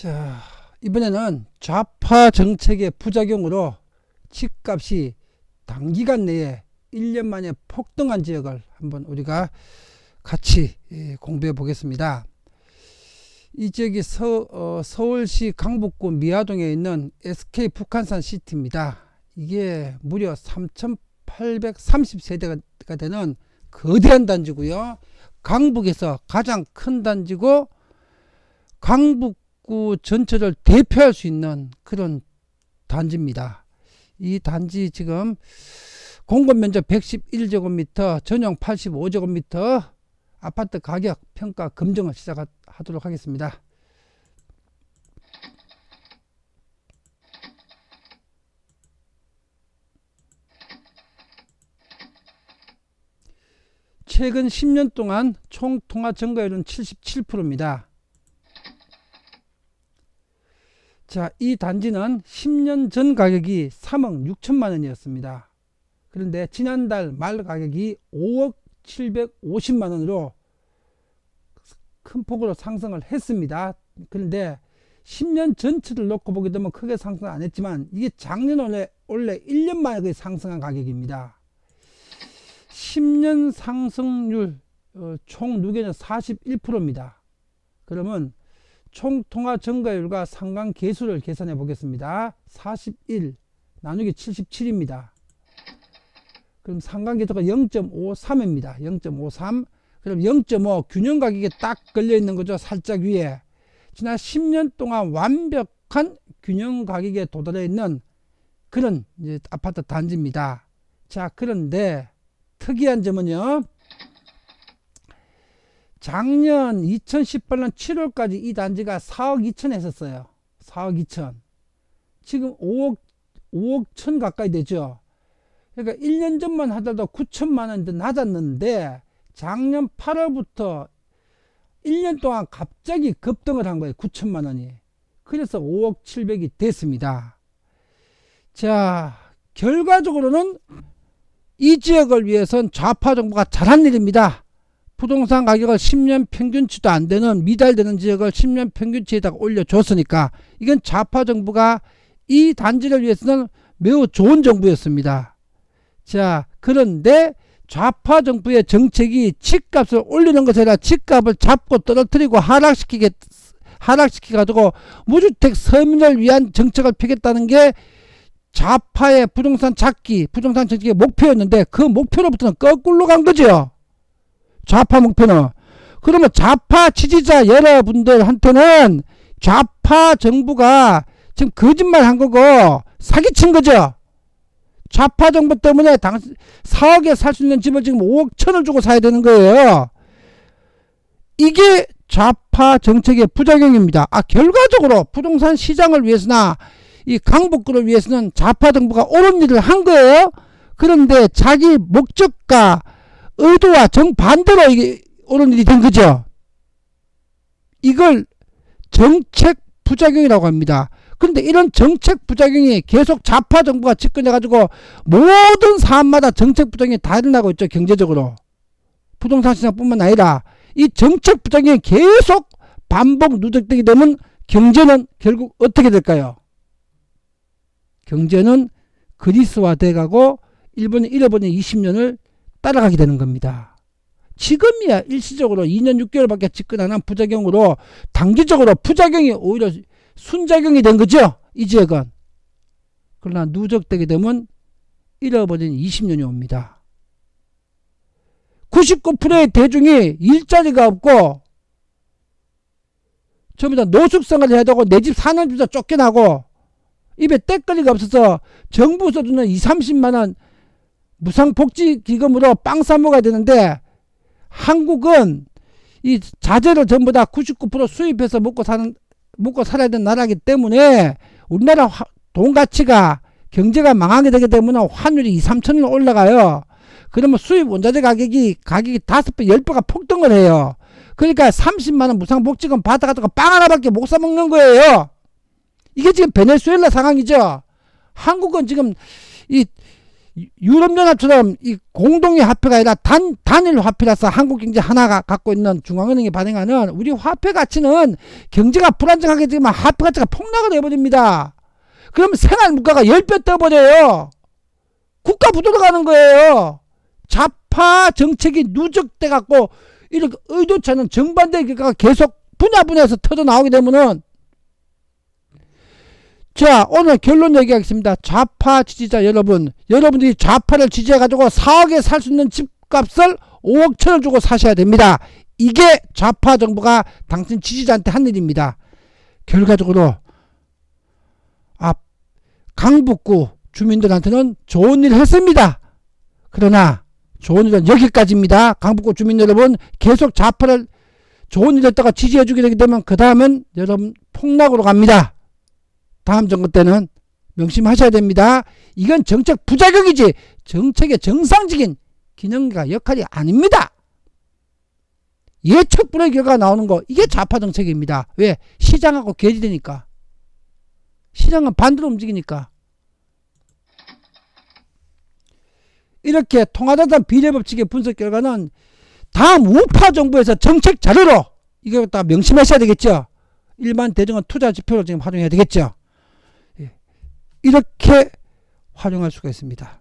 자, 이번에는 좌파 정책의 부작용으로 집값이 단기간 내에 1년 만에 폭등한 지역을 한번 우리가 같이 예, 공부해 보겠습니다. 이 지역이 서, 어, 서울시 강북구 미아동에 있는 SK 북한산 시티입니다. 이게 무려 3,830세대가 되는 거대한 단지고요. 강북에서 가장 큰 단지고 강북 구 전체를 대표할 수 있는 그런 단지입니다. 이 단지 지금 공급 면적 111제곱미터, 전용 85제곱미터 아파트 가격 평가 검증을 시작하도록 하겠습니다. 최근 10년 동안 총 통화 증가율은 77%입니다. 자, 이 단지는 10년 전 가격이 3억 6천만 원이었습니다. 그런데 지난달 말 가격이 5억 750만 원으로 큰 폭으로 상승을 했습니다. 그런데 10년 전체를 놓고 보게 되면 크게 상승 안 했지만 이게 작년 원래 원래 1년 만에 상승한 가격입니다. 10년 상승률 어, 총 누계는 41%입니다. 그러면 총 통화 증가율과 상관 계수를 계산해 보겠습니다. 41 나누기 77입니다. 그럼 상관 계수가 0.53입니다. 0.53 그럼 0.5 균형 가격에 딱 걸려 있는 거죠. 살짝 위에 지난 10년 동안 완벽한 균형 가격에 도달해 있는 그런 아파트 단지입니다. 자 그런데 특이한 점은요. 작년 2018년 7월까지 이 단지가 4억 2천 했었어요. 4억 2천. 지금 5억, 5억 천 가까이 되죠. 그러니까 1년 전만 하더라도 9천만 원더 낮았는데 작년 8월부터 1년 동안 갑자기 급등을 한 거예요. 9천만 원이. 그래서 5억 7백이 됐습니다. 자, 결과적으로는 이 지역을 위해선 좌파 정부가 잘한 일입니다. 부동산 가격을 10년 평균치도 안 되는 미달되는 지역을 10년 평균치에다가 올려줬으니까 이건 좌파 정부가 이 단지를 위해서는 매우 좋은 정부였습니다. 자, 그런데 좌파 정부의 정책이 집값을 올리는 것이 아니라 집값을 잡고 떨어뜨리고 하락시키게 하락시키 가지고 무주택 서민을 위한 정책을 펴겠다는 게 좌파의 부동산 잡기, 부동산 정책의 목표였는데 그 목표로부터는 거꾸로 간 거죠. 좌파 목표는. 그러면 좌파 지지자 여러분들한테는 좌파 정부가 지금 거짓말 한 거고 사기친 거죠. 좌파 정부 때문에 당 4억에 살 수 있는 집을 지금 5억 천을 주고 사야 되는 거예요. 이게 좌파 정책의 부작용입니다. 아, 결과적으로 부동산 시장을 위해서나 이 강북구를 위해서는 좌파 정부가 옳은 일을 한 거예요. 그런데 자기 목적과 의도와 정반대로 이게 옳은 일이 된 거죠. 이걸 정책 부작용이라고 합니다. 그런데 이런 정책 부작용이 계속 좌파 정부가 집권해가지고 모든 사안마다 정책 부작용이 다 일어나고 있죠. 경제적으로. 부동산 시장뿐만 아니라 이 정책 부작용이 계속 반복 누적되게 되면 경제는 결국 어떻게 될까요? 경제는 그리스화 돼가고 일본이 잃어버린 20년을 따라가게 되는 겁니다. 지금이야 일시적으로 2년 6개월밖에 집권하는 부작용으로 단기적으로 부작용이 오히려 순작용이 된 거죠. 이 지역은. 그러나 누적되게 되면 잃어버린 20년이 옵니다. 99%의 대중이 일자리가 없고 전부 다 노숙생활을 해야 되고 내 집 사는 집에서 쫓겨나고 입에 때거리가 없어서 정부에서 주는 2, 30만 원 무상복지 기금으로 빵 사 먹어야 되는데 한국은 이 자재를 전부 다 99% 수입해서 먹고 사는 먹고 살아야 되는 나라이기 때문에 우리나라 화, 돈 가치가 경제가 망하게 되기 때문에 환율이 2, 3천 원 올라가요. 그러면 수입 원자재 가격이 가격이 다섯 배, 열 배가 폭등을 해요. 그러니까 30만 원 무상 복지금 받아가지고 빵 하나밖에 못 사 먹는 거예요. 이게 지금 베네수엘라 상황이죠. 한국은 지금 이 유럽연합처럼 이 공동의 화폐가 아니라 단 단일 화폐라서 한국 경제 하나가 갖고 있는 중앙은행이 발행하는 우리 화폐 가치는 경제가 불안정하게 되면 화폐 가치가 폭락을 해버립니다. 그럼 생활 물가가 10배 떠버려요. 국가 부도로 가는 거예요. 좌파 정책이 누적돼 갖고 이렇게 의도치 않은 정반대의 결과가 계속 분야 분야에서 터져 나오게 되면은 자 오늘 결론 얘기하겠습니다. 좌파 지지자 여러분 여러분들이 좌파를 지지해가지고 4억에 살 수 있는 집값을 5억 천을 주고 사셔야 됩니다. 이게 좌파 정부가 당신 지지자한테 한 일입니다. 결과적으로 아 강북구 주민들한테는 좋은 일 했습니다. 그러나 좋은 일은 여기까지입니다. 강북구 주민 여러분 계속 좌파를 좋은 일 했다가 지지해 주게 되게 되면 그 다음은 여러분 폭락으로 갑니다. 다음 정부 때는 명심하셔야 됩니다. 이건 정책 부작용이지 정책의 정상적인 기능과 역할이 아닙니다. 예측 불허의 결과가 나오는 거 이게 좌파 정책입니다. 왜? 시장하고 괴리되니까. 시장은 반대로 움직이니까. 이렇게 통화자산 비례법칙의 분석 결과는 다음 우파 정부에서 정책 자료로 이거 다 명심하셔야 되겠죠. 일반 대중은 투자 지표로 지금 활용해야 되겠죠. 예. 이렇게 활용할 수가 있습니다.